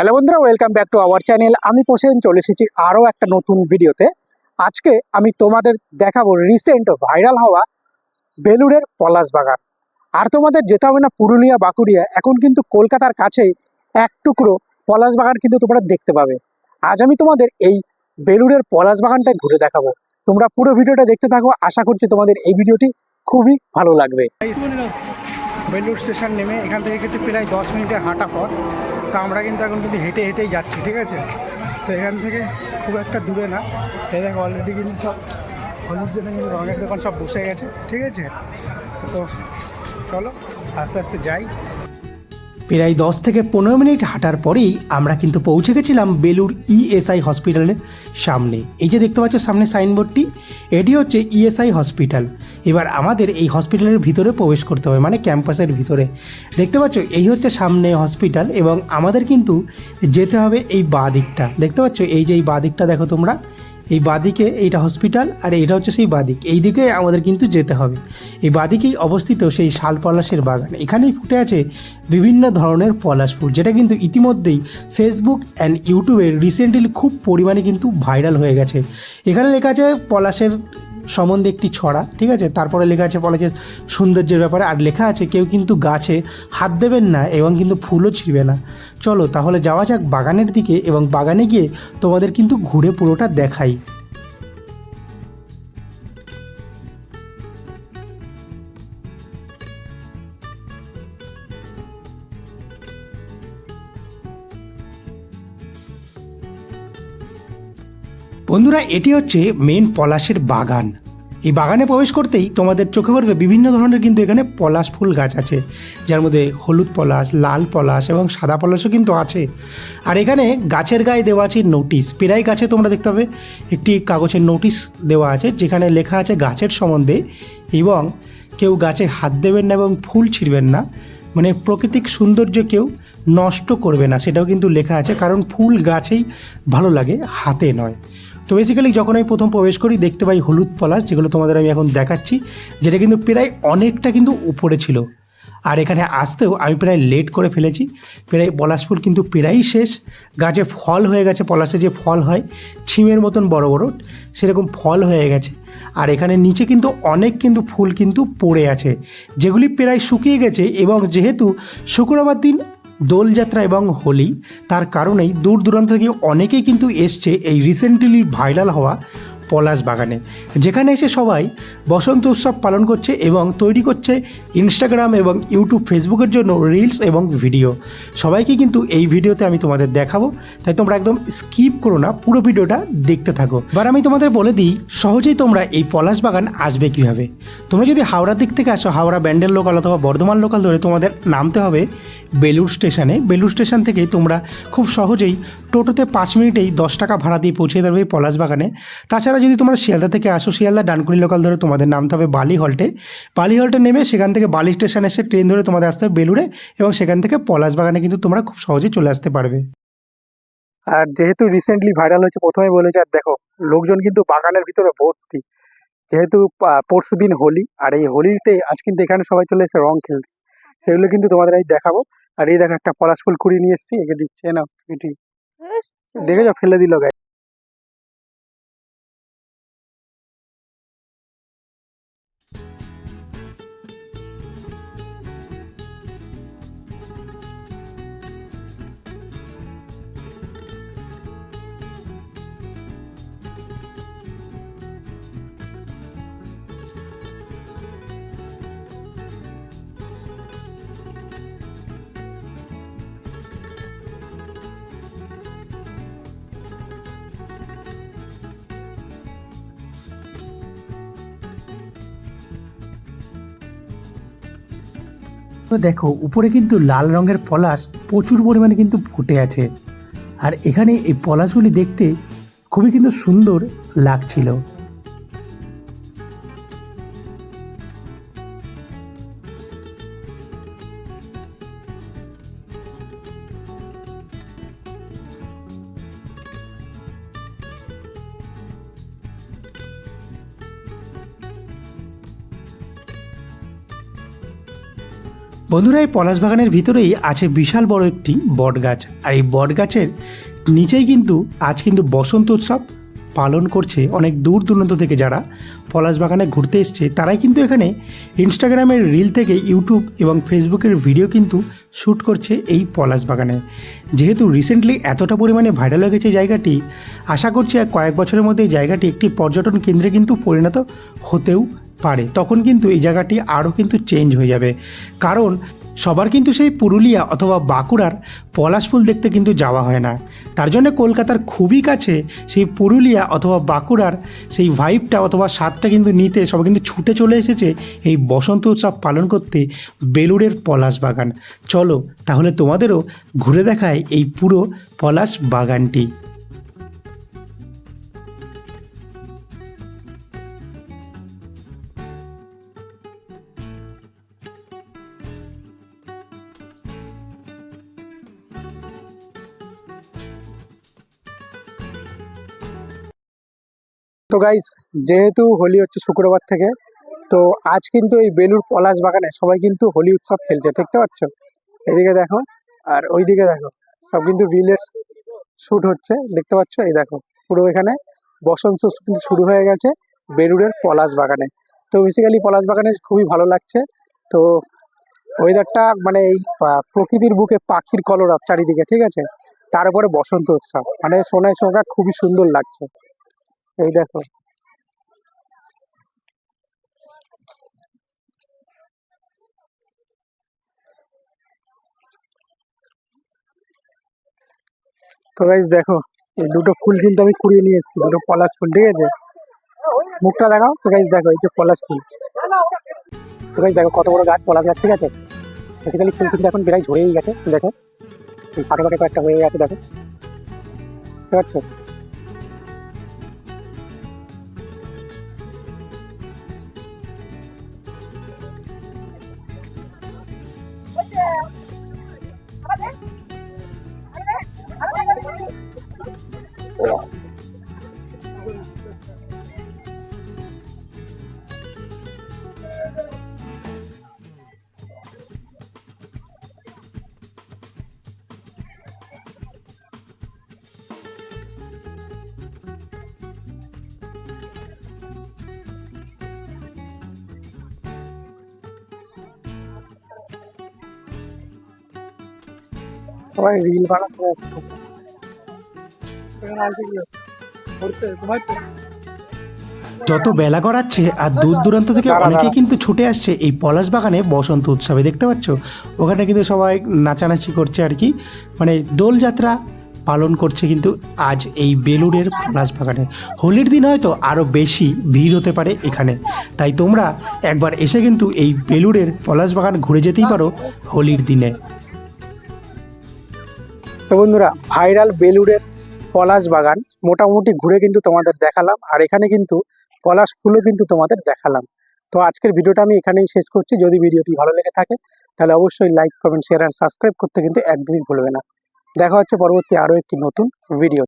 Hello বন্ধুরা welcome back to our channel আমি পোষেন চলে এসেছি আরও একটা নতুন ভিডিওতে আজকে আমি তোমাদের দেখাবো রিসেন্ট ভাইরাল হওয়া বেলুড়ের পলাশ বাগান। আর তোমাদের যেতে হবে না পুরুলিয়া, বাঁকুড়িয়া। এখন কিন্তু কলকাতার কাছেই এক টুকরো পলাশ বাগান কিন্তু তোমরা দেখতে পাবে। আজ আমি তোমাদের এই বেলুড়ের পলাশ বাগানটা ঘুরে দেখাবো। তোমরা পুরো ভিডিওটা দেখতে থাকো। আশা করছি তোমাদের এই ভিডিওটি খুবই ভালো লাগবে। বেলুড় স্টেশন নেমে এখান থেকে কিন্তু প্রায় দশ মিনিটের হাঁটা পথ। তো আমরা কিন্তু এখন কিন্তু হেঁটে হেঁটেই যাচ্ছি, ঠিক আছে? তো এখান থেকে খুব একটা দূরে না। এই দেখো অলরেডি কিন্তু সব হলুদ জন্য কিন্তু রঙের দোকান সব বসে গেছে, ঠিক আছে? তো চলো, আস্তে আস্তে যাই। প্রায় দশ থেকে পনেরো মিনিট হাঁটার পরেই আমরা কিন্তু পৌঁছে গেছিলাম বেলুর ইএসআই হসপিটালের সামনে। এই যে দেখতে পাচ্ছ সামনে সাইনবোর্ডটি, এটি হচ্ছে ইএসআই হসপিটাল এবার আমাদের এই হসপিটালের ভিতরে প্রবেশ করতে হবে মানে ক্যাম্পাসের ভিতরে। দেখতে পাচ্ছ, এই হচ্ছে সামনে হসপিটাল এবং আমাদের কিন্তু যেতে হবে এই বাঁ দিকটা। দেখতে পাচ্ছ, এই যে এই বাঁ দিকটা দেখো তোমরা এই বাদিকে এইটা হসপিটাল আর এটা হচ্ছে সেই বাদিক। এই দিকে আমাদের কিন্তু যেতে হবে। এই বাদিকেই অবস্থিত সেই শাল পলাশের বাগান। এখানেই ফুটে আছে বিভিন্ন ধরনের পলাশ ফুল, যেটা কিন্তু ইতিমধ্যেই ফেসবুক অ্যান্ড ইউটিউবে রিসেন্টলি খুব পরিমাণে কিন্তু ভাইরাল হয়ে গেছে। এখানে লেখা আছে পলাশের সম্বন্ধে একটি ছড়া, ঠিক আছে? তারপরে লেখা আছে, বলা যে সৌন্দর্যের ব্যাপারে, আর লেখা আছে, কেউ কিন্তু গাছে হাত দেবেন না এবং কিন্তু ফুলও ছিঁড়বে না। চলো তাহলে যাওয়া যাক বাগানের দিকে এবং বাগানে গিয়ে তোমাদের কিন্তু ঘুরে পুরোটা দেখাই। বন্ধুরা, এটি হচ্ছে মেন পলাশের বাগান। এই বাগানে প্রবেশ করতেই তোমাদের চোখে পড়বে বিভিন্ন ধরনের কিন্তু এখানে পলাশ ফুল গাছ আছে। যার মধ্যে হলুদ পলাশ, লাল পলাশ এবং সাদা পলাশও কিন্তু আছে। আর এখানে গাছের গায়ে দেওয়া আছে নোটিশ প্রায় গাছে তোমরা দেখতে পাবে, একটি কাগজের নোটিশ দেওয়া আছে, যেখানে লেখা আছে গাছের সম্বন্ধে এবং কেউ গাছে হাত দেবেন না এবং ফুল ছিঁড়বেন না। মানে প্রাকৃতিক সৌন্দর্য কেউ নষ্ট করবে না, সেটাও কিন্তু লেখা আছে। কারণ ফুল গাছেই ভালো লাগে, হাতে নয়। তো বেসিক্যালি যখন আমি প্রথম প্রবেশ করি, দেখতে পাই হলুদ পলাশ, যেগুলো তোমাদের আমি এখন দেখাচ্ছি, যেটা কিন্তু প্রায় অনেকটা কিন্তু উপরে ছিল। আর এখানে আসতেও আমি প্রায় লেট করে ফেলেছি। প্রায় পলাশ ফুল কিন্তু প্রায়ই শেষ। গাছে ফল হয়ে গেছে, পলাশে যে ফল হয়, ছিমের মতন বড় বড়, সেরকম ফল হয়ে গেছে। আর এখানে নিচে কিন্তু অনেক কিন্তু ফুল কিন্তু পড়ে আছে, যেগুলি প্রায় শুকিয়ে গেছে এবং যেহেতু শুক্রবার দিন দোলযাত্রা এবং হোলি তার কারণেই দূর দূরান্ত থেকে অনেকেই কিন্তু এসছে এই রিসেন্টলি ভাইরাল হওয়া পলাশ বাগানে, যেখানে এসে সবাই বসন্ত উৎসব পালন করছে এবং তৈরি করছে ইনস্টাগ্রাম এবং ইউটিউব ফেসবুকের জন্য রিলস এবং ভিডিও সবাইকে কিন্তু এই ভিডিওতে আমি তোমাদের দেখাবো, তাই তোমরা একদম স্কিপ করো না, পুরো ভিডিওটা দেখতে থাকো। এবার আমি তোমাদের বলে দিই, সহজেই তোমরা এই পলাশ বাগান আসবে কীভাবে। তোমরা যদি হাওড়ার দিক থেকে আসো, হাওড়া ব্যান্ডেল লোকাল অথবা বর্ধমান লোকাল ধরে তোমাদের নামতে হবে বেলুর স্টেশনে বেলুর স্টেশন থেকে তোমরা খুব সহজেই টোটোতে পাঁচ মিনিটেই দশ টাকা ভাড়া দিয়ে পৌঁছে দেবে পলাশ বাগানে। তাছাড়া যদি তোমরা শিয়ালদা থেকে আসো শিয়ালদা ডানকুনি লোকাল ধরে তোমাদের নামতে হবে বালি হল্টে। বালি হল্টে নেমে সেখান থেকে বালি স্টেশন এসে ট্রেন ধরে তোমাদের আসতে হবে বেলুড়ে এবং সেখান থেকে পলাশ বাগানে কিন্তু তোমরা খুব সহজেই চলে আসতে পারবে। আর যেহেতু রিসেন্টলি ভাইরাল হয়েছে প্রথমে বলেছে আর দেখো লোকজন কিন্তু বাগানের ভিতরে ভর্তি। যেহেতু পরশু দিন হোলি আর এই হোলিতে আজ কিন্তু এখানে সবাই চলে এসে রং খেলতে। সেগুলো কিন্তু তোমাদের আমি দেখাবো। আর এই দেখো একটা পলাশ ফুল কুড়িয়ে নিয়ে এসেছি একে দিচ্ছে না এটি দেখে যাও ফেলে দিল গায়ে তো দেখো, উপরে কিন্তু লাল রঙের পলাশ প্রচুর পরিমাণে কিন্তু ফুটে আছে। আর এখানে এই পলাশগুলি দেখতে খুবই কিন্তু সুন্দর লাগছিল। বন্ধুরা, এই পলাশ বাগানের ভিতরেই আছে বিশাল বড় একটি বট গাছ আর এই বট গাছের নিচেই কিন্তু আজ কিন্তু বসন্ত উৎসব পালন করছে অনেক দূর দূরান্ত থেকে যারা পলাশ বাগানে ঘুরতে এসছে, তারাই কিন্তু এখানে ইনস্টাগ্রামের রিল থেকে ইউটিউব এবং ফেসবুকের ভিডিও কিন্তু শ্যুট করছে এই পলাশ বাগানে যেহেতু রিসেন্টলি এতটা পরিমাণে ভাইরাল হয়ে গেছে জায়গাটি, আশা করছি আর কয়েক বছরের মধ্যে জায়গাটি একটি পর্যটন কেন্দ্রে কিন্তু পরিণত হতেও পারে, তখন কিন্তু এই জায়গাটি আরও কিন্তু চেঞ্জ হয়ে যাবে। কারণ সবার কিন্তু সেই পুরুলিয়া অথবা বাঁকুড়ার পলাশ ফুল দেখতে কিন্তু যাওয়া হয় না। তার জন্য কলকাতার খুবই কাছে সেই পুরুলিয়া অথবা বাঁকুড়ার সেই ভাইবটা অথবা স্বাদটা কিন্তু নিতে সবাই কিন্তু ছুটে চলে এসেছে এই বসন্ত উৎসব পালন করতে বেলুড়ের পলাশ বাগান। চলো, তাহলে তোমাদেরও ঘুরে দেখায় এই পুরো পলাশ বাগানটি। তো গাইস যেহেতু হোলি হচ্ছে শুক্রবার থেকে, তো আজ কিন্তু এই বেলুর পলাশ বাগানে সবাই কিন্তু হোলি উৎসব খেলছে, দেখতে পাচ্ছ? এদিকে দেখো, আর ওইদিকে দেখো, সব কিন্তু রিলের শুট হচ্ছে, দেখতে পাচ্ছ? এই দেখো, পুরো এখানে বসন্ত কিন্তু শুরু হয়ে গেছে বেলুড়ের পলাশ বাগানে। তো বেসিক্যালি পলাশ বাগানে খুবই ভালো লাগছে। তো ওয়েদারটা মানে এই প্রকৃতির বুকে পাখির কলরব চারিদিকে, ঠিক আছে? তার উপরে বসন্ত উৎসব মানে সোনায় সোনা খুবই সুন্দর লাগছে। এই দেখো। তো গাইজ দেখো, এই দুটো ফুল কিন্তু আমি কুড়িয়ে নিয়ে এসেছি, দুটো পলাশ ফুল, ঠিক আছে? মুখটা দেখাও, তো গাইজ দেখো, এই যে পলাশ ফুল। তো গাইজ দেখো, কত বড় গাছ, পলাশ গাছ, ঠিক আছে? বেসিক্যালি ফুল কিন্তু এখন প্রায় ঝরেই গেছে, দেখো। ফাটে ফাটে কয়েকটা হয়ে গেছে, দেখো। ঠিক আছে সবাই রিল বানাতে যত বেলা গড়াচ্ছে আর দূর দূরান্ত থেকে অনেকে কিন্তু ছুটে আসছে এই পলাশ বাগানে বসন্ত উৎসবে দেখতে পাচ্ছ? ওখানে কিন্তু সবাই নাচানাচি করছে আর কি। মানে দোলযাত্রা পালন করছে কিন্তু আজ এই বেলুড়ের পলাশ বাগানে। হোলির দিন হয়তো আরও বেশি ভিড় হতে পারে এখানে। তাই তোমরা একবার এসে কিন্তু এই বেলুড়ের পলাশ বাগান ঘুরে যেতেই পারো হোলির দিনে। তো বন্ধুরা ভাইরাল বেলুড়ের পলাশ বাগান মোটামুটি ঘুরে কিন্তু তোমাদের দেখালাম আর এখানে কিন্তু পলাশ ফুলও কিন্তু তোমাদের দেখালাম। তো আজকের ভিডিওটা আমি এখানেই শেষ করছি। যদি ভিডিওটি ভালো লেগে থাকে, তাহলে অবশ্যই লাইক কমেন্ট শেয়ার আর সাবস্ক্রাইব করতে কিন্তু একদমই ভুলবে না। দেখা হচ্ছে পরবর্তী আরও একটি নতুন ভিডিও